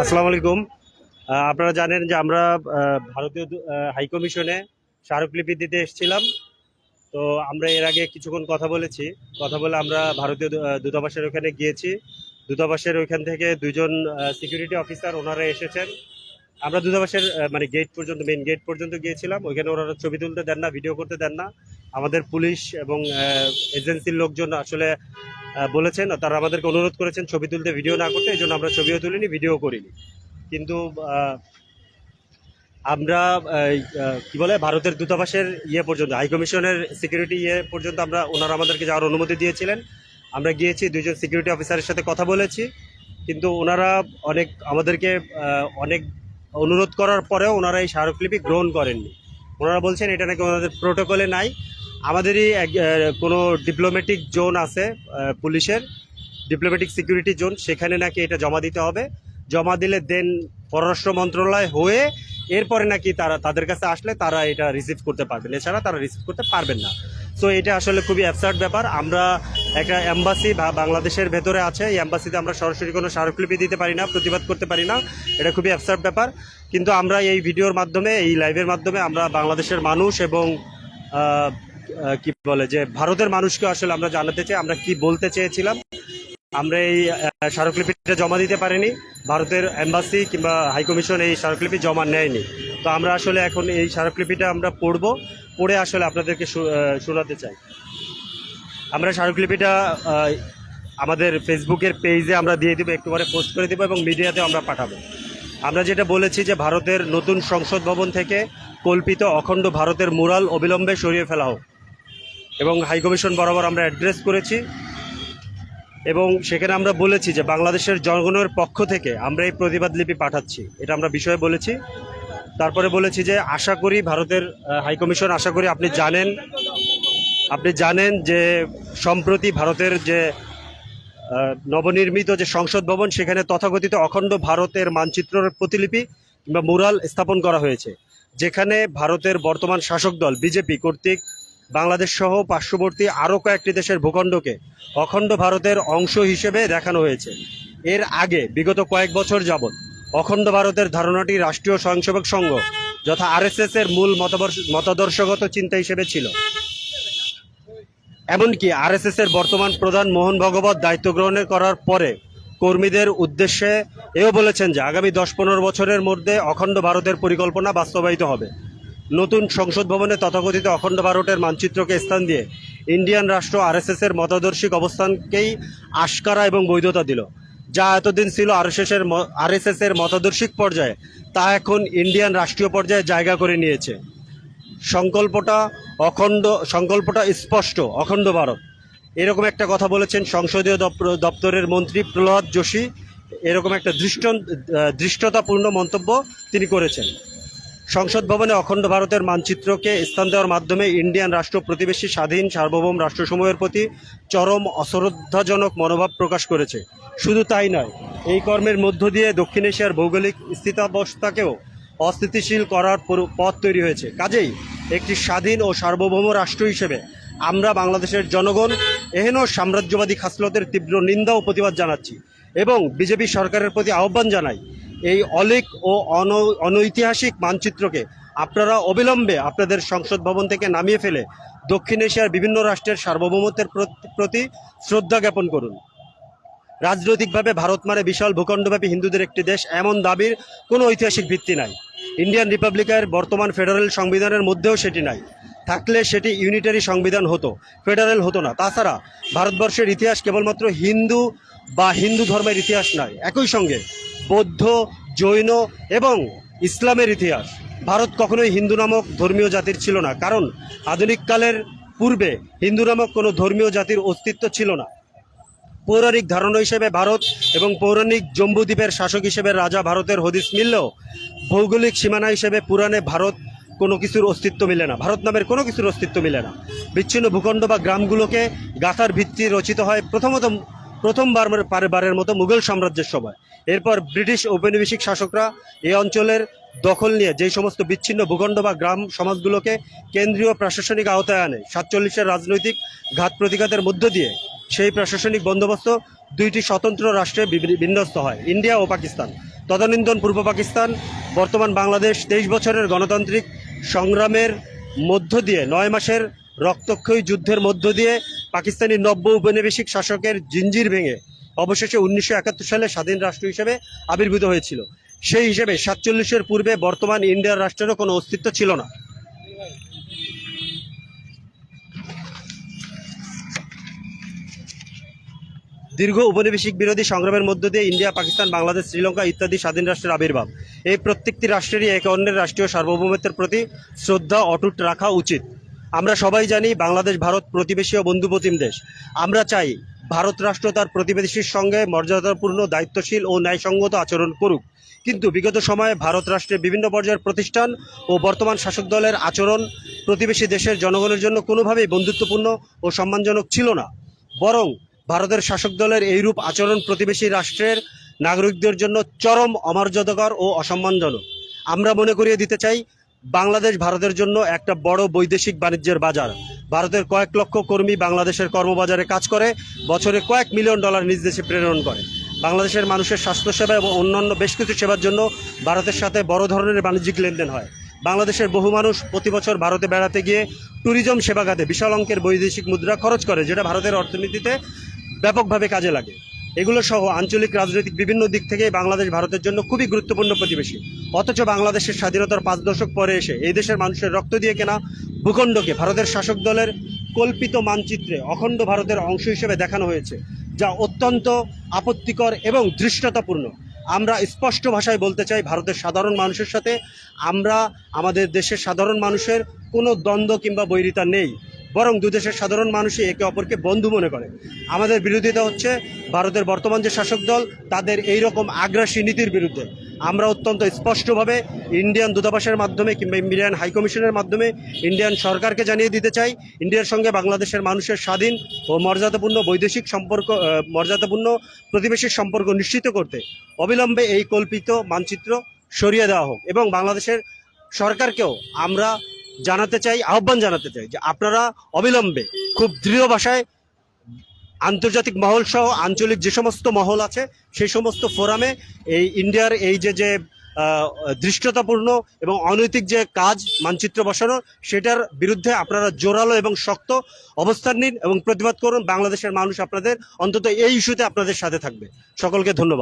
আসসালামু আলাইকুম। আপনারা জানেন যে আমরা ভারতীয় হাইকমিশনে স্মারকলিপি দিতে এসেছিলাম। তো আমরা এর আগে কিছুক্ষণ কথা বলেছি। কথা বলে আমরা ভারতীয় দূতাবাসের ওখানে গিয়েছি। দূতাবাসের ওইখান থেকে দুজন সিকিউরিটি অফিসার ওনারা এসেছেন। আমরা দূতাবাসের মানে গেট পর্যন্ত মেন গেট পর্যন্ত গিয়েছিলাম। ওইখানে ওনারা ছবি তুলতে দেন না ভিডিও করতে দেন না। আমাদের পুলিশ এবং এজেন্সির লোকজন আসলে বলেছেন, তারা আমাদেরকে অনুরোধ করেছেন ছবি তুলতে ভিডিও না করতে, এই জন্য আমরা ছবিও তুলিনি ভিডিও করিনি। কিন্তু আমরা কি বলে, ভারতের দূতাবাসের ইয়ে পর্যন্ত হাইকমিশনের সিকিউরিটি ইয়ে পর্যন্ত আমরা, ওনারা আমাদেরকে যাওয়ার অনুমতি দিয়েছিলেন। আমরা গিয়েছি দুজন সিকিউরিটি অফিসারের সাথে কথা বলেছি। কিন্তু ওনারা অনেক, আমাদেরকে অনেক অনুরোধ করার পরেও ওনারা এই স্মারকলিপি গ্রহণ করেননি। ওনারা বলছেন এটা নাকি ওনাদের প্রোটোকলে নাই। আমাদেরই এক, কোনো ডিপ্লোম্যাটিক জোন আছে পুলিশের ডিপ্লোম্যাটিক সিকিউরিটি জোন সেখানে নাকি এটা জমা দিতে হবে। জমা দিলে দেন পররাষ্ট্র মন্ত্রণালয় হয়ে এরপরে নাকি তারা তাদের কাছে আসলে তারা এটা রিসিভ করতে পারবেন। এছাড়া তারা রিসিভ করতে পারবেন না। সো এটা আসলে খুবই অ্যাবসার্ড ব্যাপার। আমরা একটা অ্যাম্বাসি বাংলাদেশের ভেতরে আছে। এই অ্যাম্বাসিতে আমরা সরাসরি কোনো স্মারকলিপি দিতে পারি না, প্রতিবাদ করতে পারি না। এটা খুবই অ্যাবসার্ড ব্যাপার। কিন্তু আমরা এই ভিডিওর মাধ্যমে, এই লাইভের মাধ্যমে আমরা বাংলাদেশের মানুষ এবং কি বলে যে, ভারতের মানুষকে আসলে আমরা জানাতে চাই, আমরা কি বলতে চেয়েছিলাম। আমরা এই স্মারকলিপিটা জমা দিতে পারিনি। ভারতের এম্বাসি কিংবা হাইকমিশন এই স্মারকলিপি জমা নেয়নি। তো আমরা আসলে এখন এই স্মারকলিপিটা আমরা পড়ব, পড়ে আসলে আপনাদেরকে শোনাতে চাই। আমরা স্মারকলিপিটা আমাদের ফেসবুকের পেজে আমরা দিয়ে দিব, একটু পরে পোস্ট করে দিব এবং মিডিয়াতেও আমরা পাঠাবো। আমরা যেটা বলেছি যে ভারতের নতুন সংসদ ভবন থেকে কল্পিত অখণ্ড ভারতের মুরাল অবিলম্বে সরিয়ে ফেলা হোক। এবং হাইকমিশন বরাবর আমরা অ্যাড্রেস করেছি। এবং সেখানে আমরা বলেছি যে বাংলাদেশের জনগণের পক্ষ থেকে আমরা এই প্রতিবাদ লিপি পাঠাচ্ছি। এটা আমরা বিষয়ে বলেছি। তারপরে বলেছি যে আশা করি ভারতের হাইকমিশন আশা করি আপনি জানেন। আপনি জানেন যে সম্প্রতি ভারতের যে নবনির্মিত যে সংসদ ভবন, সেখানে তথাকথিত অখণ্ড ভারতের মানচিত্রের প্রতিলিপি কিংবা মুরাল স্থাপন করা হয়েছে। যেখানে ভারতের বর্তমান শাসক দল, বিজেপি কর্তৃক বাংলাদেশ সহ পার্শ্ববর্তী আরও কয়েকটি দেশের ভূখণ্ডকে অখণ্ড ভারতের অংশ হিসেবে দেখানো হয়েছে। এর আগে বিগত কয়েক বছর যাবৎ অখণ্ড ভারতের ধারণাটি রাষ্ট্রীয় স্বয়ংসেবক সংঘ যথা আরএসএস এর মূল মতাদর্শ- মতাদর্শগত চিন্তা হিসেবে ছিল। এমনকি আরএসএস এর বর্তমান প্রধান মোহন ভগবত দায়িত্ব গ্রহণের করার পরে কর্মীদের উদ্দেশ্যে এও বলেছেন যে আগামী দশ পনেরো বছরের মধ্যে অখণ্ড ভারতের পরিকল্পনা বাস্তবায়িত হবে। নতুন সংসদ ভবনে তথাকথিত অখণ্ড ভারতের মানচিত্রকে স্থান দিয়ে ইন্ডিয়ান রাষ্ট্র আরএসএস এর মতাদর্শিক অবস্থানকেই আশকারা এবং বৈধতা দিল। যা এতদিন ছিল আরএসএস এর আরএসএস এর মতাদর্শিক পর্যায়ে, তা এখন ইন্ডিয়ান রাষ্ট্রীয় পর্যায়ে জায়গা করে নিয়েছে। সংকল্পটা অখণ্ড, সংকল্পটা স্পষ্ট, অখণ্ড ভারত। এরকম একটা কথা বলেছেন সংসদীয় দপ্তরের মন্ত্রী প্রহ্লাদ যোশী। এরকম একটা দৃষ্ট দৃষ্টতাপূর্ণ মন্তব্য তিনি করেছেন। সংসদ ভবনে অখণ্ড ভারতের মানচিত্রকে স্থান দেওয়ার মাধ্যমে ইন্ডিয়ান রাষ্ট্র প্রতিবেশী, স্বাধীন, সার্বভৌম রাষ্ট্রসমূহের প্রতি চরম অশ্রদ্ধাজনক মনোভাব প্রকাশ করেছে। শুধু তাই নয়, এই কর্মের মধ্য দিয়ে দক্ষিণ এশিয়ার ভৌগোলিক স্থিতাবস্থাকেও অস্থিতিশীল করার পথ তৈরি হয়েছে। কাজেই একটি স্বাধীন ও সার্বভৌম রাষ্ট্র হিসেবে আমরা বাংলাদেশের জনগণ, এহেন সাম্রাজ্যবাদী খাসলতের তীব্র নিন্দা ও প্রতিবাদ জানাচ্ছি এবং বিজেপি সরকারের প্রতি আহ্বান জানাই এই অলিক ও অন, অনৈতিহাসিক মানচিত্রকে আপনারা অবিলম্বে আপনাদের সংসদ ভবন থেকে নামিয়ে ফেলে দক্ষিণ এশিয়ার বিভিন্ন রাষ্ট্রের সার্বভৌমত্বের প্রতি- প্রতি শ্রদ্ধা জ্ঞাপন করুন। রাজনৈতিকভাবে ভারত মানে বিশাল ভূখণ্ডব্যাপী হিন্দুদের একটি দেশ, এমন দাবির কোনো ঐতিহাসিক ভিত্তি নাই। ইন্ডিয়ান রিপাবলিকের বর্তমান ফেডারেল সংবিধানের মধ্যেও সেটি নাই। থাকলে সেটি ইউনিটারি সংবিধান হতো, ফেডারেল হতো না। তাছাড়া ভারতবর্ষের ইতিহাস কেবলমাত্র হিন্দু বা হিন্দু ধর্মের ইতিহাস নয়, একই সঙ্গে বৌদ্ধ, জৈন এবং ইসলামের ইতিহাস। ভারত কখনোই হিন্দু নামক ধর্মীয় জাতির ছিল না, কারণ আধুনিককালের পূর্বে হিন্দু নামক কোনো ধর্মীয় জাতির অস্তিত্ব ছিল না। পৌরাণিক ধারণা হিসেবে ভারত এবং পৌরাণিক জম্বুদ্বীপের শাসক হিসেবে রাজা ভারতের হদিস মিললেও ভৌগোলিক সীমানা হিসেবে পুরাণে ভারত কোনো কিছুর অস্তিত্ব মিলে না। ভারত নামের কোনো কিছুর অস্তিত্ব মিলে না। বিচ্ছিন্ন ভূখণ্ড বা গ্রামগুলোকে গাথার ভিত্তি রচিত হয়। প্রথমত প্রথমবার পারে- বারের মতো মুঘল সাম্রাজ্যের সময় এরপর ব্রিটিশ ঔপনিবেশিক শাসকরা এই অঞ্চলের দখল নিয়ে যেই সমস্ত বিচ্ছিন্ন ভূখণ্ড বা গ্রাম সমাজগুলোকে কেন্দ্রীয় প্রশাসনিক আওতায় আনে, সাতচল্লিশের রাজনৈতিক ঘাত প্রতিঘাতের মধ্য দিয়ে সেই প্রশাসনিক বন্দোবস্ত দুইটি স্বতন্ত্র রাষ্ট্রে বিন্যস্ত হয়, ইন্ডিয়া ও পাকিস্তান। তদানীন্দন পূর্ব পাকিস্তান, বর্তমান বাংলাদেশ তেইশ বছরের গণতান্ত্রিক সংগ্রামের মধ্য দিয়ে নয় মাসের রক্তক্ষয়ী যুদ্ধের মধ্য দিয়ে পাকিস্তানি নব্য উপনিবেশিক শাসকের জিঞ্জির ভেঙে অবশেষে উনিশশো একাত্তর সালে স্বাধীন রাষ্ট্র হিসেবে আবির্ভূত হয়েছিল। সেই হিসেবে সাতচল্লিশের পূর্বে বর্তমান ইন্ডিয়ার রাষ্ট্রেরও কোনো অস্তিত্ব ছিল না। দীর্ঘ উপনিবেশিক বিরোধী সংগ্রামের মধ্য দিয়ে ইন্ডিয়া, পাকিস্তান, বাংলাদেশ, শ্রীলঙ্কা ইত্যাদি স্বাধীন রাষ্ট্রের আবির্ভাব। এই প্রত্যেকটি রাষ্ট্রেরই একে অন্যের রাষ্ট্রীয় সার্বভৌমত্বের প্রতি শ্রদ্ধা, অটুট রাখা উচিত। আমরা সবাই জানি বাংলাদেশ, ভারত প্রতিবেশী ও বন্ধুপ্রতিম দেশ। আমরা চাই ভারত রাষ্ট্র তার প্রতিবেশীর সঙ্গে মর্যাদাপূর্ণ, দায়িত্বশীল ও ন্যায়সঙ্গত আচরণ করুক। কিন্তু বিগত সময়ে ভারত রাষ্ট্রের বিভিন্ন পর্যায়ের প্রতিষ্ঠান ও বর্তমান শাসক দলের আচরণ প্রতিবেশী দেশের জনগণের জন্য কোনোভাবেই বন্ধুত্বপূর্ণ ও সম্মানজনক ছিল না। বরং ভারতের শাসক দলের এইরূপ আচরণ প্রতিবেশী রাষ্ট্রের নাগরিকদের জন্য চরম অমর্যাদাকর ও অসম্মানজনক। আমরা মনে করিয়ে দিতে চাই বাংলাদেশ ভারতের জন্য একটা বড় বৈদেশিক বাণিজ্যের বাজার। ভারতের কয়েক লক্ষ কর্মী বাংলাদেশের কর্মবাজারে কাজ করে, বছরে কয়েক মিলিয়ন ডলার নিজ দেশে প্রেরণ করে। বাংলাদেশের মানুষের স্বাস্থ্যসেবা এবং অন্যান্য বেশ কিছু সেবার জন্য ভারতের সাথে বড় ধরনের বাণিজ্যিক লেনদেন হয়। বাংলাদেশের বহু মানুষ প্রতি বছর ভারতে বেড়াতে গিয়ে ট্যুরিজম সেবা খাতে বিশাল অঙ্কের বৈদেশিক মুদ্রা খরচ করে, যেটা ভারতের অর্থনীতিতে ব্যাপকভাবে কাজে লাগে। এগুলো সহ আঞ্চলিক রাজনৈতিক বিভিন্ন দিক থেকে বাংলাদেশ ভারতের জন্য খুবই গুরুত্বপূর্ণ প্রতিবেশী। অথচ বাংলাদেশের স্বাধীনতার পাঁচ দশক পরে এসে এই দেশের মানুষের রক্ত দিয়ে কেনা ভূখণ্ডকে ভারতের শাসক দলের কল্পিত মানচিত্রে অখণ্ড ভারতের অংশ হিসেবে দেখানো হয়েছে, যা অত্যন্ত আপত্তিকর এবং ধৃষ্টতাপূর্ণ। আমরা স্পষ্ট ভাষায় বলতে চাই, ভারতের সাধারণ মানুষের সাথে আমরা আমাদের দেশের সাধারণ মানুষের কোনো দ্বন্দ্ব কিংবা বৈরিতা নেই। বরং দুদেশের সাধারণ মানুষই একে অপরকে বন্ধু মনে করে। আমাদের বিরোধিতা হচ্ছে ভারতের বর্তমান যে শাসক দল, তাদের এই রকম আগ্রাসী নীতির বিরুদ্ধে। আমরা অত্যন্ত স্পষ্টভাবে ইন্ডিয়ান দূতাবাসের মাধ্যমে কিংবা ইন্ডিয়ান হাইকমিশনের মাধ্যমে ইন্ডিয়ান সরকারকে জানিয়ে দিতে চাই, ইন্ডিয়ার সঙ্গে বাংলাদেশের মানুষের স্বাধীন ও মর্যাদাপূর্ণ বৈদেশিক সম্পর্ক মর্যাদাপূর্ণ প্রতিবেশীর সম্পর্ক নিশ্চিত করতে অবিলম্বে এই কল্পিত মানচিত্র সরিয়ে দেওয়া হোক এবং বাংলাদেশের সরকারকেও আমরা জানাতে চাই, আহ্বান জানাতে চাই যে আপনারা অবিলম্বে খুব দৃঢ় ভাষায় আন্তর্জাতিক মহল সহ আঞ্চলিক যে সমস্ত মহল আছে সেই সমস্ত ফোরামে এই ইন্ডিয়ার এই যে যে দৃষ্টতাপূর্ণ এবং অনৈতিক যে কাজ, মানচিত্র বসানো, সেটার বিরুদ্ধে আপনারা জোরালো এবং শক্ত অবস্থান নিন এবং প্রতিবাদ করুন। বাংলাদেশের মানুষ আপনাদের অন্তত এই ইস্যুতে আপনাদের সাথে থাকবে। সকলকে ধন্যবাদ।